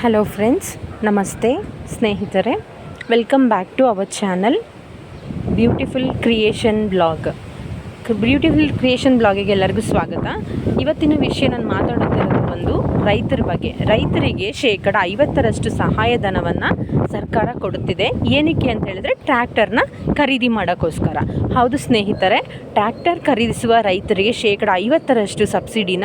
Hello friends ನಮಸ್ತೆ ಸ್ನೇಹಿತರೆ. Welcome back to our channel beautiful creation blog beautiful creation ಬ್ಲಾಗಿಗೆ ಎಲ್ಲರಿಗೂ ಸ್ವಾಗತ. ಇವತ್ತಿನ ವಿಷಯ ನಾನು ಮಾತಾಡುತ್ತಿರೋದು ಒಂದು ರೈತರ ಬಗ್ಗೆ. ರೈತರಿಗೆ ಶೇಕಡ ಐವತ್ತರಷ್ಟು ಸಹಾಯಧನವನ್ನು ಸರ್ಕಾರ ಕೊಡುತ್ತಿದೆ. ಏನಕ್ಕೆ ಅಂತ ಹೇಳಿದ್ರೆ ಟ್ರ್ಯಾಕ್ಟರ್ನ ಖರೀದಿ ಮಾಡೋಕ್ಕೋಸ್ಕರ. ಹೌದು ಸ್ನೇಹಿತರೆ, ಟ್ರ್ಯಾಕ್ಟರ್ ಖರೀದಿಸುವ ರೈತರಿಗೆ ಶೇಕಡ ಐವತ್ತರಷ್ಟು ಸಬ್ಸಿಡಿನ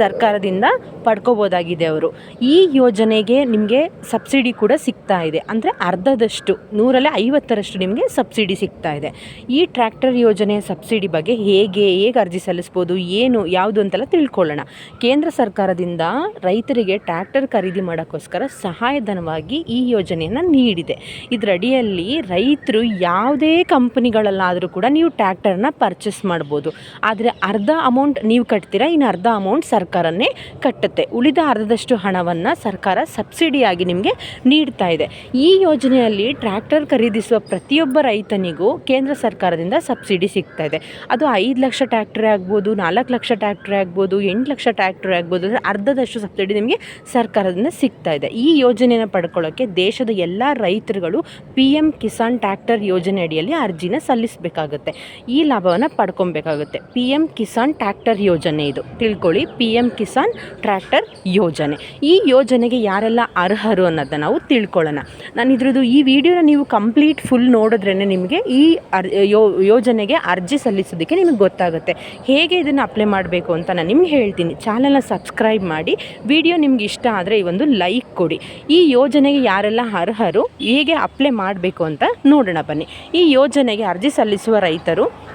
ಸರ್ಕಾರದಿಂದ ಪಡ್ಕೋಬೋದಾಗಿದೆ ಅವರು. ಈ ಯೋಜನೆಗೆ ನಿಮಗೆ ಸಬ್ಸಿಡಿ ಕೂಡ ಸಿಗ್ತಾ ಇದೆ. ಅಂದರೆ ಅರ್ಧದಷ್ಟು, ನೂರಲ್ಲಿ ಐವತ್ತರಷ್ಟು ನಿಮಗೆ ಸಬ್ಸಿಡಿ ಸಿಗ್ತಾ ಇದೆ. ಈ ಟ್ರ್ಯಾಕ್ಟರ್ ಯೋಜನೆಯ ಸಬ್ಸಿಡಿ ಬಗ್ಗೆ ಹೇಗೆ ಹೇಗೆ ಅರ್ಜಿ ಸಲ್ಲಿಸ್ಬೋದು, ಏನು, ಯಾವುದು ಅಂತೆಲ್ಲ ತಿಳ್ಕೊಳ್ಳೋಣ. ಕೇಂದ್ರ ಸರ್ಕಾರದಿಂದ ರೈತರಿಗೆ ಟ್ರ್ಯಾಕ್ಟರ್ ಖರೀದಿ ಮಾಡೋಕ್ಕೋಸ್ಕರ ಸಹಾಯಧನವಾಗಿ ಈ ಯೋಜನೆಯನ್ನು ನೀಡಿದೆ. ಇದರಡಿಯಲ್ಲಿ ರೈತರು ಯಾವುದೇ ಕಂಪನಿಗಳಲ್ಲಾದರೂ ಕೂಡ ನೀವು ಟ್ರ್ಯಾಕ್ಟರ್ನ ಪರ್ಚೇಸ್ ಮಾಡ್ಬೋದು. ಆದರೆ ಅರ್ಧ ಅಮೌಂಟ್ ನೀವು ಕಟ್ತೀರಾ ಇನ್ನು ಅರ್ಧ ಅಮೌಂಟ್ ಸರ್ಕಾರನೇ ಕಟ್ಟುತ್ತೆ. ಉಳಿದ ಅರ್ಧದಷ್ಟು ಹಣವನ್ನು ಸರ್ಕಾರ ಸಬ್ಸಿಡಿಯಾಗಿ ನಿಮಗೆ ನೀಡ್ತಾ ಇದೆ. ಈ ಯೋಜನೆಯಲ್ಲಿ ಟ್ರ್ಯಾಕ್ಟರ್ ಖರೀದಿಸುವ ಪ್ರತಿಯೊಬ್ಬ ರೈತನಿಗೂ ಕೇಂದ್ರ ಸರ್ಕಾರದಿಂದ ಸಬ್ಸಿಡಿ ಸಿಗ್ತಾ ಇದೆ. ಅದು ಐದು ಲಕ್ಷ ಟ್ರ್ಯಾಕ್ಟ್ರೇ ಆಗ್ಬೋದು, ನಾಲ್ಕು ಲಕ್ಷ ಟ್ರ್ಯಾಕ್ಟ್ರೇ ಆಗ್ಬೋದು, ಎಂಟು ಲಕ್ಷ ಟ್ರ್ಯಾಕ್ಟ್ರೇ ಆಗ್ಬೋದು ಅರ್ಧದಷ್ಟು ಸಬ್ಸಿಡಿ ನಿಮಗೆ ಸರ್ಕಾರದಿಂದ ಸಿಗ್ತಾ ಇದೆ. ಈ ಯೋಜನೆಯನ್ನು ಪಡ್ಕೊಳ್ಳೋಕ್ಕೆ ದೇಶದ ಎಲ್ಲ ರೈತರುಗಳು ಪಿ ಎಂ ಕಿಸಾನ್ ಟ್ರ್ಯಾಕ್ಟರ್ ಯೋಜನೆ ಅಡಿಯಲ್ಲಿ ಅರ್ಜಿನ ಸಲ್ಲಿಸಬೇಕಾಗುತ್ತೆ. ಈ ಲಾಭವನ್ನು ಪಡ್ಕೊಬೇಕಾಗುತ್ತೆ. ಪಿ ಎಂ ಕಿಸಾನ್ ಟ್ರ್ಯಾಕ್ಟರ್ ಯೋಜನೆ ಇದು. ತಿಳ್ಕೊಳ್ಳಿ, ಪಿ ಎಂ ಕಿಸಾನ್ ಟ್ರ್ಯಾಕ್ಟರ್ ಯೋಜನೆ. ಈ ಯೋಜನೆಗೆ ಯಾರೆಲ್ಲ ಅರ್ಹರು ಅನ್ನೋದನ್ನ ನಾವು ತಿಳ್ಕೊಳ್ಳೋಣ. ನಾನು ಇದ್ರದ್ದು ಈ ವಿಡಿಯೋನ ನೀವು ಕಂಪ್ಲೀಟ್ ಫುಲ್ ನೋಡಿದ್ರೇ ನಿಮಗೆ ಈ ಅರ್ ಯೋಜನೆಗೆ ಅರ್ಜಿ ಸಲ್ಲಿಸೋದಕ್ಕೆ ನಿಮಗೆ ಗೊತ್ತಾಗುತ್ತೆ. ಹೇಗೆ ಇದನ್ನು ಅಪ್ಲೈ ಮಾಡಬೇಕು ಅಂತ ನಾನು ನಿಮ್ಗೆ ಹೇಳ್ತೀನಿ. ಚಾನಲ್ನ ಸಬ್ಸ್ಕ್ರೈಬ್ ಮಾಡಿ. ವಿಡಿಯೋ ನಿಮ್ಗೆ ಇಷ್ಟ ಆದರೆ ಈ ಒಂದು ಲೈಕ್ ಕೊಡಿ. ಈ ಯೋಜನೆಗೆ ಯಾರೆಲ್ಲ ಅರ್ಹರು, ಹೇಗೆ ಅಪ್ಲೈ ಮಾಡಬೇಕು ಅಂತ ನೋಡೋಣ ಬನ್ನಿ. ಈ ಯೋಜನೆಗೆ ಅರ್ಜಿ ಸಲ್ಲಿಸುವ ರೈತರು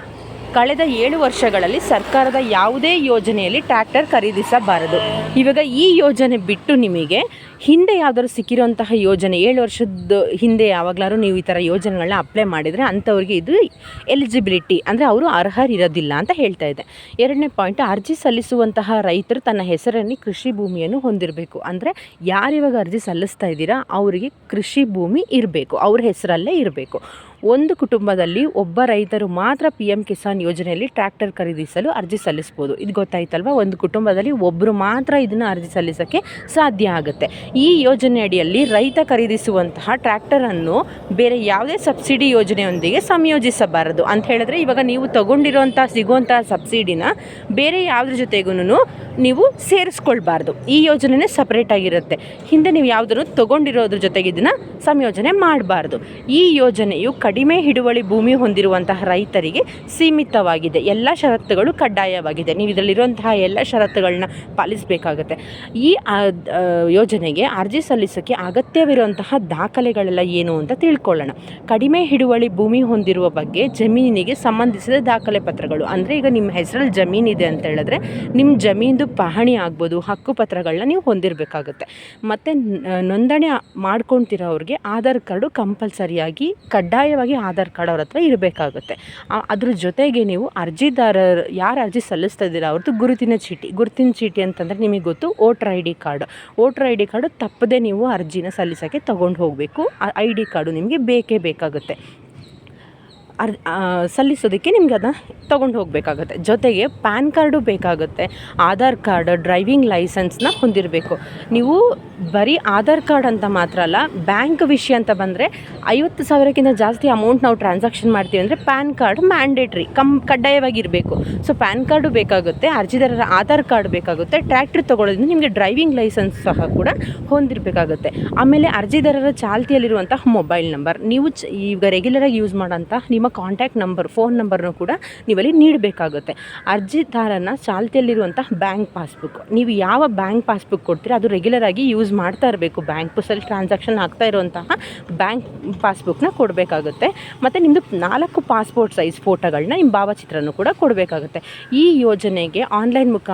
ಕಳೆದ ಏಳು ವರ್ಷಗಳಲ್ಲಿ ಸರ್ಕಾರದ ಯಾವುದೇ ಯೋಜನೆಯಲ್ಲಿ ಟ್ರ್ಯಾಕ್ಟರ್ ಖರೀದಿಸಬಾರದು. ಇವಾಗ ಈ ಯೋಜನೆ ಬಿಟ್ಟು ನಿಮಗೆ ಹಿಂದೆ ಯಾವ್ದಾದ್ರು ಸಿಕ್ಕಿರುವಂತಹ ಯೋಜನೆ, ಏಳು ವರ್ಷದ ಹಿಂದೆ ಯಾವಾಗಲಾದ್ರು ನೀವು ಈ ಥರ ಯೋಜನೆಗಳನ್ನ ಅಪ್ಲೈ ಮಾಡಿದರೆ ಅಂಥವ್ರಿಗೆ ಇದು ಎಲಿಜಿಬಿಲಿಟಿ ಅಂದರೆ ಅವರು ಅರ್ಹರಿರೋದಿಲ್ಲ ಅಂತ ಹೇಳ್ತಾ ಇದೆ. ಎರಡನೇ ಪಾಯಿಂಟ್ ಅರ್ಜಿ ಸಲ್ಲಿಸುವಂತಹ ರೈತರು ತನ್ನ ಹೆಸರಲ್ಲಿ ಕೃಷಿ ಭೂಮಿಯನ್ನು ಹೊಂದಿರಬೇಕು. ಅಂದರೆ ಯಾರಿವಾಗ ಅರ್ಜಿ ಸಲ್ಲಿಸ್ತಾ ಇದ್ದೀರಾ, ಅವರಿಗೆ ಕೃಷಿ ಭೂಮಿ ಇರಬೇಕು, ಅವ್ರ ಹೆಸರಲ್ಲೇ ಇರಬೇಕು. ಒಂದು ಕುಟುಂಬದಲ್ಲಿ ಒಬ್ಬ ರೈತರು ಮಾತ್ರ ಪಿ ಎಂ ಕಿಸಾನ್ ಯೋಜನೆಯಲ್ಲಿ ಟ್ರ್ಯಾಕ್ಟರ್ ಖರೀದಿಸಲು ಅರ್ಜಿ ಸಲ್ಲಿಸ್ಬೋದು. ಇದು ಗೊತ್ತಾಯ್ತಲ್ವ? ಒಂದು ಕುಟುಂಬದಲ್ಲಿ ಒಬ್ಬರು ಮಾತ್ರ ಇದನ್ನು ಅರ್ಜಿ ಸಲ್ಲಿಸೋಕ್ಕೆ ಸಾಧ್ಯ ಆಗುತ್ತೆ. ಈ ಯೋಜನೆ ಅಡಿಯಲ್ಲಿ ರೈತ ಖರೀದಿಸುವಂತಹ ಟ್ರ್ಯಾಕ್ಟರನ್ನು ಬೇರೆ ಯಾವುದೇ ಸಬ್ಸಿಡಿ ಯೋಜನೆಯೊಂದಿಗೆ ಸಂಯೋಜಿಸಬಾರದು. ಅಂತ ಹೇಳಿದ್ರೆ ಇವಾಗ ನೀವು ತಗೊಂಡಿರೋಂಥ ಸಿಗುವಂಥ ಸಬ್ಸಿಡಿನ ಬೇರೆ ಯಾವುದ್ರ ಜೊತೆಗೂ ನೀವು ಸೇರಿಸ್ಕೊಳ್ಬಾರ್ದು. ಈ ಯೋಜನೆನೇ ಸಪ್ರೇಟ್ ಆಗಿರುತ್ತೆ. ಹಿಂದೆ ನೀವು ಯಾವುದನ್ನು ತಗೊಂಡಿರೋದ್ರ ಜೊತೆಗೆ ಇದನ್ನು ಸಂಯೋಜನೆ ಮಾಡಬಾರ್ದು. ಈ ಯೋಜನೆಯು ಕಡಿಮೆ ಹಿಡುವಳಿ ಭೂಮಿ ಹೊಂದಿರುವಂತಹ ರೈತರಿಗೆ ಸೀಮಿತವಾಗಿದೆ. ಎಲ್ಲ ಷರತ್ತುಗಳು ಕಡ್ಡಾಯವಾಗಿದೆ. ನೀವು ಇದರಲ್ಲಿರುವಂತಹ ಎಲ್ಲ ಷರತ್ತುಗಳನ್ನ ಪಾಲಿಸಬೇಕಾಗುತ್ತೆ. ಈ ಯೋಜನೆಗೆ ಅರ್ಜಿ ಸಲ್ಲಿಸೋಕ್ಕೆ ಅಗತ್ಯವಿರುವಂತಹ ದಾಖಲೆಗಳೆಲ್ಲ ಏನು ಅಂತ ತಿಳ್ಕೊಳ್ಳೋಣ. ಕಡಿಮೆ ಹಿಡುವಳಿ ಭೂಮಿ ಹೊಂದಿರುವ ಬಗ್ಗೆ ಜಮೀನಿಗೆ ಸಂಬಂಧಿಸಿದ ದಾಖಲೆ ಪತ್ರಗಳು. ಅಂದರೆ ಈಗ ನಿಮ್ಮ ಹೆಸರಲ್ಲಿ ಜಮೀನಿದೆ ಅಂತ ಹೇಳಿದ್ರೆ ನಿಮ್ಮ ಜಮೀನ್ದು ಪಹಣಿ ಆಗ್ಬೋದು, ಹಕ್ಕು ಪತ್ರಗಳನ್ನ ನೀವು ಹೊಂದಿರಬೇಕಾಗುತ್ತೆ. ಮತ್ತು ನೋಂದಣಿ ಮಾಡ್ಕೊತಿರೋರಿಗೆ ಆಧಾರ್ ಕಾರ್ಡು ಕಂಪಲ್ಸರಿಯಾಗಿ ಕಡ್ಡಾಯವಾಗಿ ಆಧಾರ್ ಕಾರ್ಡ್ ಅವ್ರ ಹತ್ರ ಇರಬೇಕಾಗುತ್ತೆ. ಅದ್ರ ಜೊತೆಗೆ ನೀವು ಅರ್ಜಿದಾರರು, ಯಾರು ಅರ್ಜಿ ಸಲ್ಲಿಸ್ತಾ ಇದ್ದೀರಾ ಅವ್ರದ್ದು ಗುರುತಿನ ಚೀಟಿ. ಗುರುತಿನ ಚೀಟಿ ಅಂತಂದರೆ ನಿಮಗೆ ಗೊತ್ತು voter I D card. Voter I D card ತಪ್ಪದೇ ನೀವು ಅರ್ಜಿನ ಸಲ್ಲಿಸೋಕ್ಕೆ ತೊಗೊಂಡು ಹೋಗಬೇಕು. ಐ ಡಿ ಕಾರ್ಡು ನಿಮಗೆ ಬೇಕೇ ಬೇಕಾಗುತ್ತೆ. ಅರ್ ಸಲ್ಲಿಸೋದಕ್ಕೆ ನಿಮ್ಗೆ ಅದನ್ನ ತೊಗೊಂಡು ಹೋಗಬೇಕಾಗುತ್ತೆ. ಜೊತೆಗೆ ಪ್ಯಾನ್ ಕಾರ್ಡು ಬೇಕಾಗುತ್ತೆ. ಆಧಾರ್ ಕಾರ್ಡ್, ಡ್ರೈವಿಂಗ್ ಲೈಸೆನ್ಸ್ನ ಹೊಂದಿರಬೇಕು. ನೀವು ಬರೀ ಆಧಾರ್ ಕಾರ್ಡ್ ಅಂತ ಮಾತ್ರ ಅಲ್ಲ, ಬ್ಯಾಂಕ್ ವಿಷಯ ಅಂತ ಬಂದರೆ ಐವತ್ತು ಸಾವಿರಕ್ಕಿಂತ ಜಾಸ್ತಿ ಅಮೌಂಟ್ ನಾವು ಟ್ರಾನ್ಸಾಕ್ಷನ್ ಮಾಡ್ತೀವಿ ಅಂದರೆ ಪ್ಯಾನ್ ಕಾರ್ಡ್ ಮ್ಯಾಂಡೇಟ್ರಿ, ಕಮ್, ಕಡ್ಡಾಯವಾಗಿರಬೇಕು. ಸೊ ಪ್ಯಾನ್ ಕಾರ್ಡು ಬೇಕಾಗುತ್ತೆ, ಅರ್ಜಿದಾರರ ಆಧಾರ್ ಕಾರ್ಡ್ ಬೇಕಾಗುತ್ತೆ, ಟ್ರ್ಯಾಕ್ಟ್ರ್ ತೊಗೊಳೋದ್ರಿಂದ ನಿಮಗೆ ಡ್ರೈವಿಂಗ್ ಲೈಸೆನ್ಸ್ ಸಹ ಕೂಡ ಹೊಂದಿರಬೇಕಾಗುತ್ತೆ. ಆಮೇಲೆ ಅರ್ಜಿದಾರರ ಚಾಲ್ತಿಯಲ್ಲಿರುವಂತಹ ಮೊಬೈಲ್ ನಂಬರ್. ನೀವು ಈಗ ರೆಗ್ಯುಲರಾಗಿ ಯೂಸ್ ಮಾಡೋಂಥ ನಿಮ್ಮ ಕಾಂಟ್ಯಾಕ್ಟ್ ನಂಬರ್ ಫೋನ್ ನಂಬರ್ನು ಕೂಡ ನೀವಲ್ಲಿ ನೀಡಬೇಕಾಗುತ್ತೆ. ಅರ್ಜಿದಾರನ ಚಾಲ್ತಿಯಲ್ಲಿರುವಂತಹ ಬ್ಯಾಂಕ್ ಪಾಸ್ಬುಕ್ ನೀವು ಯಾವ ಬ್ಯಾಂಕ್ ಪಾಸ್ಬುಕ್ ಕೊಡ್ತೀರ, ಅದು ರೆಗ್ಯುಲರ್ ಆಗಿ ಯೂಸ್ ಮಾಡ್ತಾ ಇರಬೇಕು. ಬ್ಯಾಂಕ್ ಪುಸಲ್ಲಿ ಟ್ರಾನ್ಸಾಕ್ಷನ್ ಆಗ್ತಾ ಇರುವಂತಹ ಬ್ಯಾಂಕ್ ಪಾಸ್ಬುಕ್ನ ಕೊಡಬೇಕಾಗುತ್ತೆ. ಮತ್ತು ನಿಮ್ಮದು ನಾಲ್ಕು ಪಾಸ್ಪೋರ್ಟ್ ಸೈಜ್ ಫೋಟೋಗಳನ್ನ ನಿಮ್ಮ ಭಾವಚಿತ್ರನೂ ಕೂಡ ಕೊಡಬೇಕಾಗುತ್ತೆ. ಈ ಯೋಜನೆಗೆ ಆನ್ಲೈನ್ ಮುಖ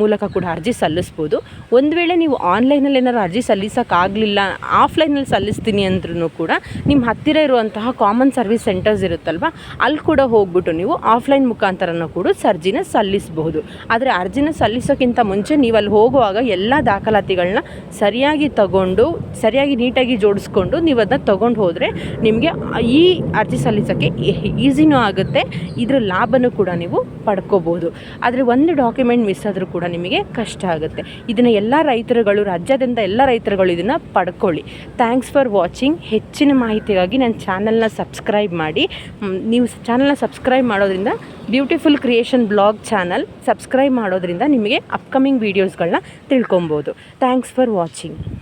ಮೂಲಕ ಕೂಡ ಅರ್ಜಿ ಸಲ್ಲಿಸ್ಬೋದು. ಒಂದು ವೇಳೆ ನೀವು ಆನ್ಲೈನಲ್ಲಿ ಏನಾದ್ರು ಅರ್ಜಿ ಸಲ್ಲಿಸೋಕ್ಕಾಗಲಿಲ್ಲ ಆಫ್ಲೈನಲ್ಲಿ ಸಲ್ಲಿಸ್ತೀನಿ ಅಂದ್ರೂ ಕೂಡ ನಿಮ್ಮ ಹತ್ತಿರ ಇರುವಂತಹ ಕಾಮನ್ ಸರ್ವಿಸ್ ಸೆಂಟರ್ಸ್ ಇರುತ್ತಲ್ವ? ಅಲ್ಲಿ ಕೂಡ ಹೋಗ್ಬಿಟ್ಟು ನೀವು ಆಫ್ಲೈನ್ ಮುಖಾಂತರನ ಕೂಡ ಅರ್ಜಿನ ಸಲ್ಲಿಸಬಹುದು. ಆದರೆ ಅರ್ಜಿನ ಸಲ್ಲಿಸೋಕ್ಕಿಂತ ಮುಂಚೆ ನೀವು ಅಲ್ಲಿ ಹೋಗುವಾಗ ಎಲ್ಲ ದಾಖಲಾತಿಗಳನ್ನ ಸರಿಯಾಗಿ ತಗೊಂಡು, ಸರಿಯಾಗಿ ನೀಟಾಗಿ ಜೋಡಿಸ್ಕೊಂಡು ನೀವು ಅದನ್ನ ತೊಗೊಂಡು ಹೋದರೆ ನಿಮಗೆ ಈ ಅರ್ಜಿ ಸಲ್ಲಿಸೋಕ್ಕೆ ಈಸಿನೂ ಆಗುತ್ತೆ. ಇದರ ಲಾಭನೂ ಕೂಡ ನೀವು ಪಡ್ಕೋಬೋದು ಆದರೆ ಒಂದು ಡಾಕ್ಯುಮೆಂಟ್ ಮಿಸ್ ಆದರೂ ಕೂಡ ನಿಮಗೆ ಕಷ್ಟ ಆಗುತ್ತೆ. ಇದನ್ನು ಎಲ್ಲ ರೈತರುಗಳು ರಾಜ್ಯಾದ್ಯಂತ ಎಲ್ಲ ರೈತರುಗಳು ಇದನ್ನು ಪಡ್ಕೊಳ್ಳಿ. ಥ್ಯಾಂಕ್ಸ್ ಫಾರ್ ವಾಚಿಂಗ್ ಹೆಚ್ಚಿನ ಮಾಹಿತಿಗಾಗಿ ನನ್ನ ಚಾನಲ್ನ ಸಬ್ಸ್ಕ್ರೈಬ್ ಮಾಡಿ. ನೀವು ಚಾನಲ್ನ ಸಬ್ಸ್ಕ್ರೈಬ್ ಮಾಡೋದ್ರಿಂದ beautiful creation blog channel subscribe ಮಾಡೋದ್ರಿಂದ ನಿಮಗೆ ಅಪ್ಕಮಿಂಗ್ ವೀಡಿಯೋಸ್ಗಳನ್ನ ತಿಳ್ಕೊಬೋದು ಥ್ಯಾಂಕ್ಸ್ ಫಾರ್ ವಾಚಿಂಗ್